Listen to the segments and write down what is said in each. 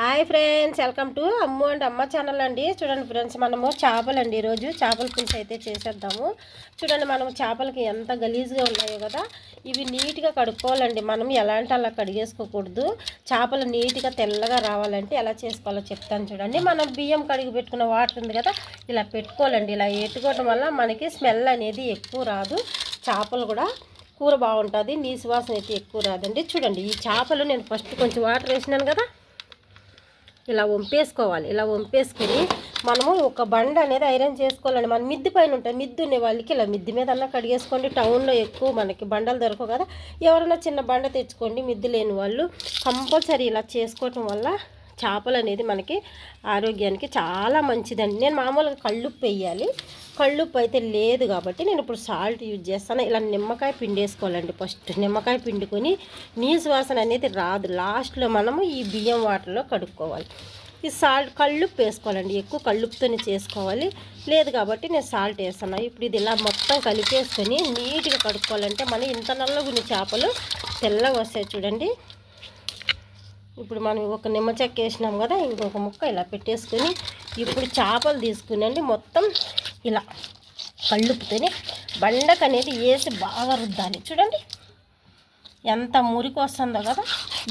Hi friends welcome to Ammu and Amma channel అండి. చూడండి friends మనము చేపలు అండి ఈరోజు. చేపల పులుసు అయితే చేసేద్దాము. చూడండి మనము చేపలకి ఎంత గలీజ్గా ఉన్నాయో కదా ఇవి నీట్గా కడుక్కోవాలండి. మనం ఎలాంటి అలా కడిగేసుకోకూడదు. చేపలు నీట్గా తెల్లగా రావాలంటే ఎలా చేసుకోవాలో చెప్తాను చూడండి. మనం బియ్యం కడిగి పెట్టుకున్న వాటర్ ఉంది కదా ఇలా పెట్టుకోవాలండి. ఇలా ఎట్టుకోవడం వల్ల మనకి స్మెల్ అనేది ఎక్కువ రాదు. చేపలు కూడా కూర బాగుంటుంది నీ సువాసన అయితే ఎక్కువ రాదండి. చూడండి ఈ చేపలు నేను ఫస్ట్ కొంచెం వాటర్ వేసినాను కదా ఇలా వంపేసుకోవాలి. ఇలా వంపేసుకొని మనము ఒక బండ అనేది ఐరన్ చేసుకోవాలండి. మన మిద్ది పైన ఉంటాయి. మిద్దు ఉండే వాళ్ళకి ఇలా మిద్ది మీద అన్నా కడిగేసుకోండి. టౌన్లో ఎక్కువ మనకి బండలు దొరకవు కదా. ఎవరైనా చిన్న బండ తెచ్చుకోండి. మిద్దు లేని వాళ్ళు కంపల్సరీ ఇలా చేసుకోవటం వల్ల చేపలు అనేది మనకి ఆరోగ్యానికి చాలా మంచిదండి. నేను మామూలుగా కళ్ళుప్పు వేయాలి. కళ్ళుప్పు అయితే లేదు కాబట్టి నేను ఇప్పుడు సాల్ట్ యూజ్ చేస్తాను. ఇలా నిమ్మకాయ పిండేసుకోవాలండి ఫస్ట్. నిమ్మకాయ పిండుకొని నీసు వాసన అనేది రాదు. లాస్ట్లో మనము ఈ బియ్యం వాటర్లో కడుక్కోవాలి. ఈ సాల్ట్ కళ్ళుప్పు వేసుకోవాలండి. ఎక్కువ కళ్ళుప్పుతోనే చేసుకోవాలి. లేదు కాబట్టి నేను సాల్ట్ వేస్తాను. ఇప్పుడు ఇది ఇలా మొత్తం కలిపేసుకొని నీట్గా కడుక్కోవాలంటే మనం ఇంత నల్లగుని చేపలు తెల్లగా వస్తాయి చూడండి. ఇప్పుడు మనం ఒక నిమ్మ చెక్క వేసినాం కదా ఇంకొక ముక్క ఇలా పెట్టేసుకొని ఇప్పుడు చేపలు తీసుకునండి మొత్తం ఇలా కళ్ళుపుతోని బండకు అనేది వేసి బాగా రుద్దాలి. చూడండి ఎంత మురికి వస్తుందో కదా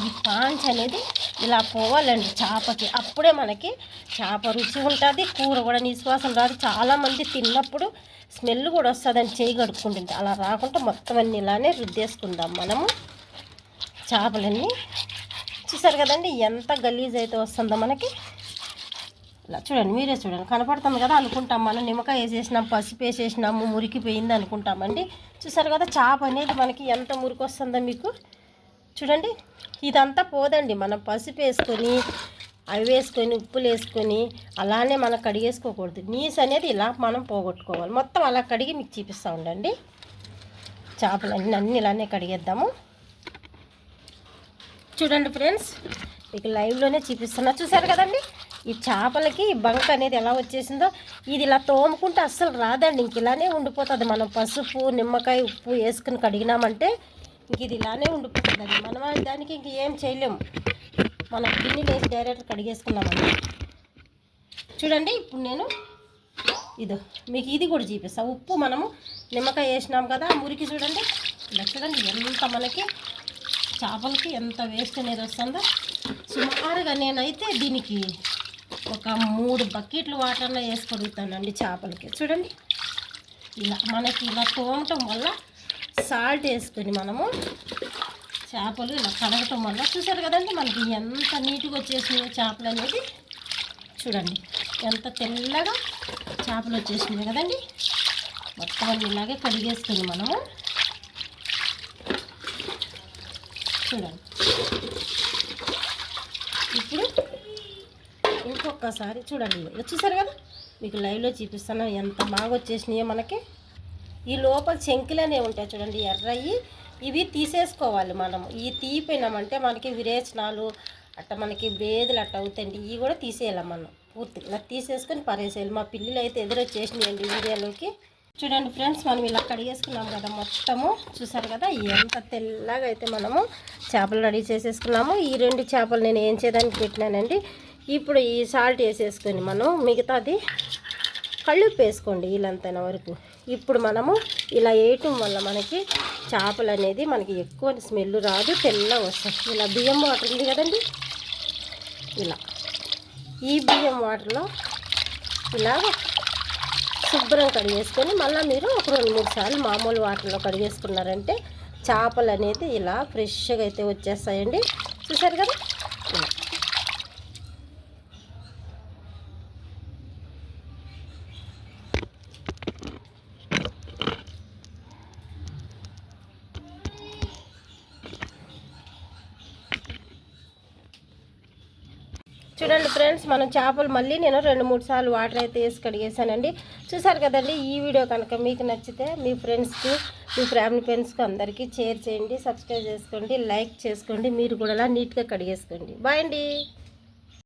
ఈ పాంచ్ అనేది ఇలా పోవాలండి చేపకి. అప్పుడే మనకి చేప రుచి ఉంటుంది కూర కూడా నిశ్వాసం రాదు. చాలామంది తిన్నప్పుడు స్మెల్ కూడా వస్తుందని చేయి కడుక్కుంటుంది. అలా రాకుండా మొత్తం అన్ని ఇలానే రుద్దేసుకుందాం మనము చేపలన్నీ. చూసారు కదండి ఎంత గలీజ్ అయితే వస్తుందో మనకి. ఇలా చూడండి మీరే చూడండి. కనపడుతుంది కదా అనుకుంటాం మనం. నిమ్మకాయ వేసేసినాం పసుపు వేసేసినాము మురికిపోయింది అనుకుంటామండి చూసారు కదా చేప అనేది మనకి ఎంత మురికి వస్తుందో మీకు. చూడండి ఇదంతా పోదండి. మనం పసుపు వేసుకొని అవి వేసుకొని ఉప్పులు వేసుకొని అలానే మనం కడిగేసుకోకూడదు. నీస్ అనేది ఇలా మనం పోగొట్టుకోవాలి. మొత్తం అలా కడిగి మీకు చూపిస్తూ ఉండండి. చేపలన్నీ అన్నీ ఇలానే కడిగేద్దాము. చూడండి ఫ్రెండ్స్. మీకు లైవ్లోనే చూపిస్తున్నా. చూసారు కదండి? ఈ చేపలకి బంక అనేది ఎలా వచ్చేసిందో ఇది ఇలా తోముకుంటే అస్సలు రాదండి. ఇంక ఇలానే ఉండిపోతుంది. మనం పసుపు నిమ్మకాయ ఉప్పు వేసుకుని కడిగినామంటే ఇంక ఇది ఇలానే ఉండిపోతుందండి మనం దానికి ఇంక ఏం చేయలేము మనం గిన్నె వేసి డైరెక్ట్ కడిగేసుకున్నామండి. చూడండి ఇప్పుడు నేను ఇదో మీకు ఇది కూడా చూపిస్తాను ఉప్పు మనము నిమ్మకాయ వేసినాం కదా మురికి చూడండి. చూడండి ఎంత మనకి చేపలకి ఎంత వేస్ట్ అనేది వస్తుందో. సుమారుగా నేనైతే దీనికి ఒక మూడు బకెట్లు వాటర్లో వేసుకొడుగుతానండి చేపలకి. చూడండి. ఇలా మనకి ఇలా తోమటం వల్ల సాల్ట్ వేసుకొని మనము చేపలు ఇలా కడగటం వల్ల చూసారు కదండి మనకి ఎంత నీట్గా వచ్చేసినాయో చేపలు అనేది. చూడండి. ఎంత తెల్లగా చేపలు వచ్చేసినాయి కదండి. మొత్తం ఇలాగే కడిగేసుకొని మనము చూడండి. ఇప్పుడు ఇంకొకసారి చూడండి. వచ్చేసారు కదా? మీకు లైవ్లో చూపిస్తాను ఎంత బాగా వచ్చేసినాయో మనకి. ఈ లోపల చెంకులనే ఉంటాయి చూడండి ఎర్రయి. ఇవి తీసేసుకోవాలి మనం ఈ తీపినామంటే మనకి విరేచనాలు అట్ట మనకి బేదులు అట్ట అవుతాయండి. ఇవి కూడా తీసేయాలి మనం. పూర్తిగా. ఇలా తీసేసుకొని పరేసేయాలి. మా పిల్లలు అయితే ఎదురొచ్చేసినాయండి వీడియోలోకి. చూడండి ఫ్రెండ్స్ మనం ఇలా కడిగేసుకున్నాం కదా మొత్తము. చూసారు కదా ఎంత తెల్లగా అయితే మనము చేపలు రెడీ చేసేసుకున్నాము. ఈ రెండు చేపలు నేను ఏం చేయడానికి పెట్టినానండి ఇప్పుడు ఈ సాల్ట్ వేసేసుకొని మనం మిగతాది కళ్ళుప్పు వేసుకోండి వీళ్ళంతైన వరకు. ఇప్పుడు మనము ఇలా వేయటం వల్ల మనకి చేపలు అనేది మనకి ఎక్కువ స్మెల్ రాదు తెల్లగా వస్తాయి. ఇలా బియ్యం వాటర్ ఉంది కదండి? ఇలా. ఈ బియ్యం వాటర్లో ఇలా శుభ్రం కడిగేసుకొని మళ్ళీ మీరు ఒక రెండు మూడు సార్లు మామూలు వాటర్లో కడిగేసుకున్నారంటే చేపలు అనేది ఇలా ఫ్రెష్గా అయితే వచ్చేస్తాయండి. చూసారు కదా ఇలా చూడండి ఫ్రెండ్స్ మనం చేపలు మళ్ళీ నేను రెండు మూడు సార్లు వాటర్ అయితే వేసి కడిగేసానండి చూసారు కదండి ఈ వీడియో కనుక మీకు నచ్చితే మీ ఫ్రెండ్స్కి మీ ఫ్యామిలీ ఫ్రెండ్స్కి అందరికీ షేర్ చేయండి సబ్స్క్రైబ్ చేసుకోండి లైక్ చేసుకోండి మీరు కూడా అలా నీట్గా కడిగేసుకోండి. బాయ్ అండి.